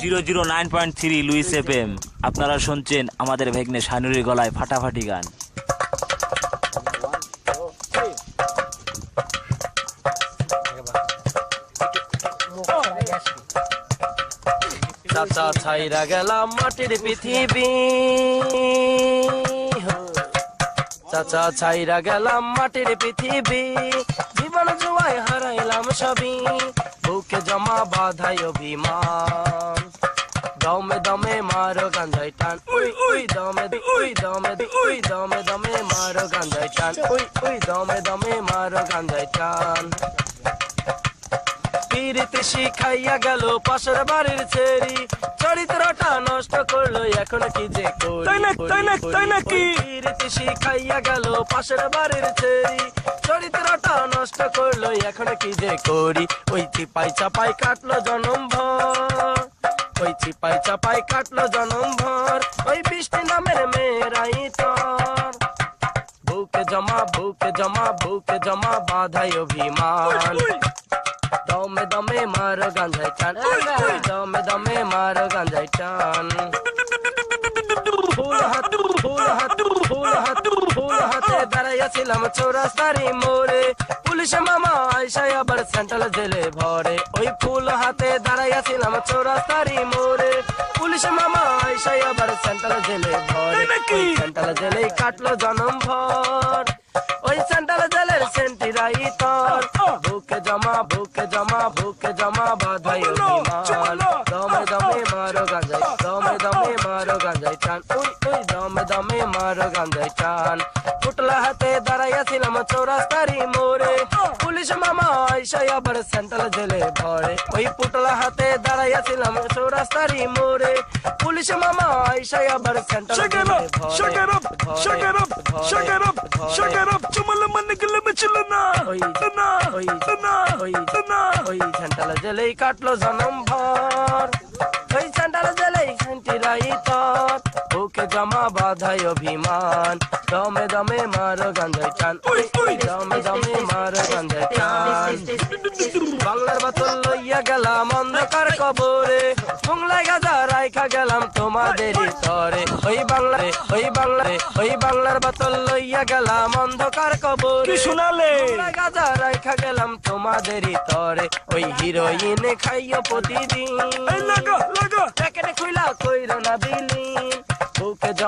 Zero zero nine point three Luis F M আপনারা শুনছেন আমাদের ভেগ্নে শানুরির গলায় ফাটাফাটি গান। চাচা ছাইরা গেলাম মাটির পৃথিবী। চাচা ছাইরা গেলাম মাটির পৃথিবী। জীবন জুয়ায় হারাইলাম সবই, বুকে জমা বাধাই অভিমান। দমে দমে মারো গাঞ্জাই টান। উই উই দমে উই দমে উই দমে দমে মারো গাঞ্জাই টান। উই উই দমে দমে মারো গাঞ্জাই টান। পিরিতে শিখাইয়া গেল পাশের বাড়ির ছেড়ি। চরিত্রটা নষ্ট করল এখন কি যে? পিরিতে শিখাইয়া গেল পাশের বাড়ির ছেড়ি। চরিত্রটা নষ্ট করল এখন কি যে করি। ওই চিপাই চাপাই কাটলো জনম ভর। ওই চিপাই চাপাই কাটলো জনম ভর ওই বৃষ্টি নামের মেয়েরাই তোর বুকে জমা বুকে জমা বুকে জমা বাধাই অভিমান দমে দমে মারো গাঞ্জাই টান দমে দমে মারো গাঞ্জাই টান ফুল হাত ফুল হাত ফুল হাত ফুল হাতে দাঁড়াইয়াছিলাম চৌরাস্তারি মোড়ে। পুলিশ মামা আইসাই আবার সেন্ট্রাল জেলে ভরে। ওই ফুল হাতে দাঁড়াইয়াছিলাম চৌরাস্তারি মোড়ে। পুলিশ মামা আইসাই আবার সেন্ট্রাল জেলে ভরে। ওই সেন্ট্রাল জেলেই কাটলো জনম ভর। ওই সেন্ট্রাল জেলের সেন্টিরাই তোর বুকে জমা বুকে জমা বুকে জমা বাধাই অভিমান। উই দমে দমে মারো গাঞ্জাই টান পুটলা হাতে দাঁড়াইয়াছিলাম চৌরাস্তারি মোড়ে পুলিশ মামা আইসাই আবার সেন্ট্রাল জেলে ভরে ওই পুটলা হাতে দাঁড়াইয়াছিলাম চৌরাস্তারি মোড়ে পুলিশ মামা আইসাই আবার সেন্ট্রাল জেলে shake it up, it up, it up, shake it up. Chumala manigala michelana. Oi. Tana, Oi. tana, Oi. ওই সেন্টাল জেলেই কাটলো জনম ভর জমা বাধাই অভিমান। দমে দমে মারো টান ওই, ওই। দমে দমে মারো গাঞ্জাই টান বাংলার বাতল লইয়া গেলাম অন্ধকার কবরে। বাংলায় গাজা রাইখা গেলাম তোমাদেরই তরে ওই বাংলারে ওই বাংলারে ওই বাংলার বাতল লইয়া গেলাম অন্ধকার কবরে। শোনালে? গাজা রাইখা গেলাম তোমাদেরই তরে ওই হিরোইন খাইও প্রতিদিন। এই লাগা লাগা। প্যাকেটে খুইলা কইর না বিলীন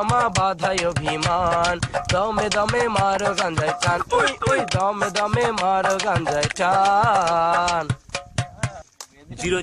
বুকে জমা বাধাই অভিমান। দমে দমে মারো গাঞ্জাই টান। ওই ওই দমে দমে মারো গাঞ্জাই টান। জিরো।